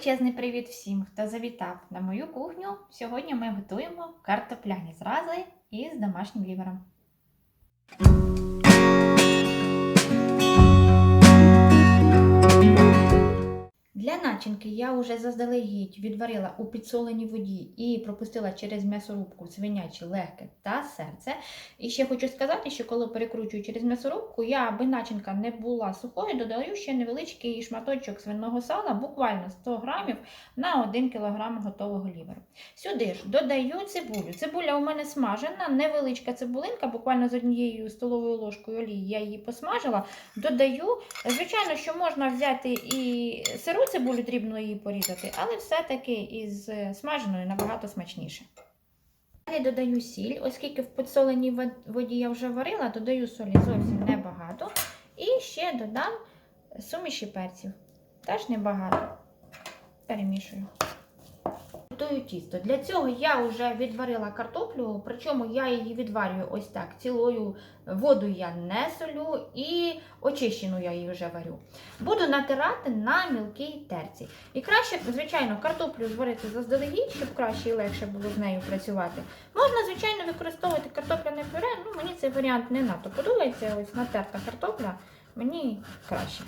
Величезний привіт всім, хто завітав на мою кухню. Сьогодні ми готуємо картопляні зрази із домашнім лівером. Для начинки я вже заздалегідь відварила у підсоленій воді і пропустила через м'ясорубку свинячі легке та серце. І ще хочу сказати, що коли перекручую через м'ясорубку, я, аби начинка не була сухою, додаю ще невеличкий шматочок свиного сала, буквально 100 грамів на 1 кг готового ліверу. Сюди ж додаю цибулю. Цибуля у мене смажена, невеличка цибулинка, буквально з однією столовою ложкою олії я її посмажила. Додаю, звичайно, що можна взяти і сиру цибулю, дрібно її порізати, але все-таки із е, смаженою набагато смачніше. Далі додаю сіль, оскільки в підсоленій воді я вже варила, додаю солі зовсім небагато. І ще додам суміші перців. Теж небагато. Перемішую. Готую тісто. Для цього я вже відварила картоплю, причому я її відварюю ось так. Цілою воду я не солю і очищену я її вже варю. Буду натирати на мілкій терці. І краще, звичайно, картоплю зварити заздалегідь, щоб краще і легше було з нею працювати. Можна, звичайно, використовувати картопляне пюре, ну мені цей варіант не надто подобається. Ось натерта картопля мені краще.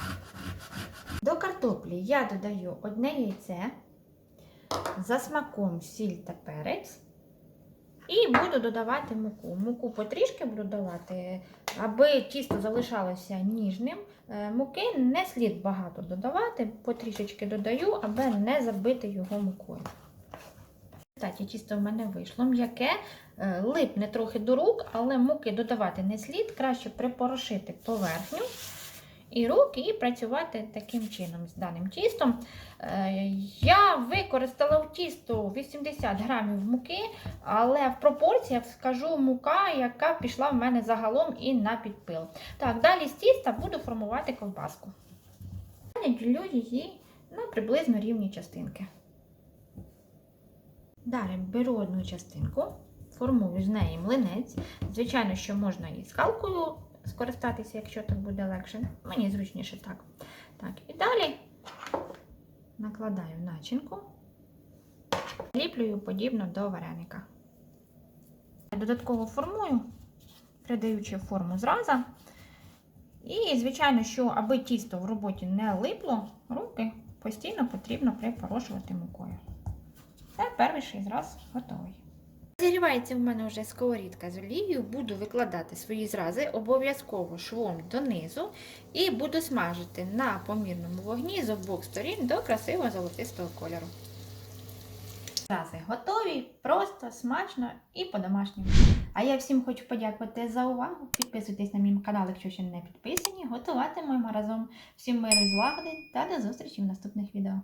До картоплі я додаю одне яйце, за смаком сіль та перець. І буду додавати муку. Муку потрішки буду давати, аби тісто залишалося ніжним. Е, Муки не слід багато додавати, потрішечки додаю, аби не забити його мукою. Кстати, тісто в мене вийшло м'яке, е, липне трохи до рук, але муки додавати не слід, краще припорошити поверхню і руки, і працювати таким чином з даним тістом. Е, Я використала в тісто 80 грамів муки, але в пропорціях скажу мука, яка пішла в мене загалом і на підпил. Так, далі з тіста буду формувати ковбаску. Я ділю її на приблизно рівні частинки. Далі беру одну частинку, формую з неї млинець. Звичайно, що можна і скалкою скористатися, якщо так буде легше. Мені зручніше так. Так, і далі накладаю начинку, ліплюю подібно до вареника. Додатково формую, придаючи форму зраза. І, звичайно, що аби тісто в роботі не липло, руки постійно потрібно припорошувати мукою. Це перший зраз готовий. Зігрівається в мене вже сковорідка з олією, буду викладати свої зрази обов'язково швом донизу і буду смажити на помірному вогні з обох сторін до красивого золотистого кольору. Зрази готові, просто, смачно і по-домашньому. А я всім хочу подякувати за увагу. Підписуйтесь на мій канал, якщо ще не підписані. Готуватимемо разом. Всім миру і злагоди та до зустрічі в наступних відео.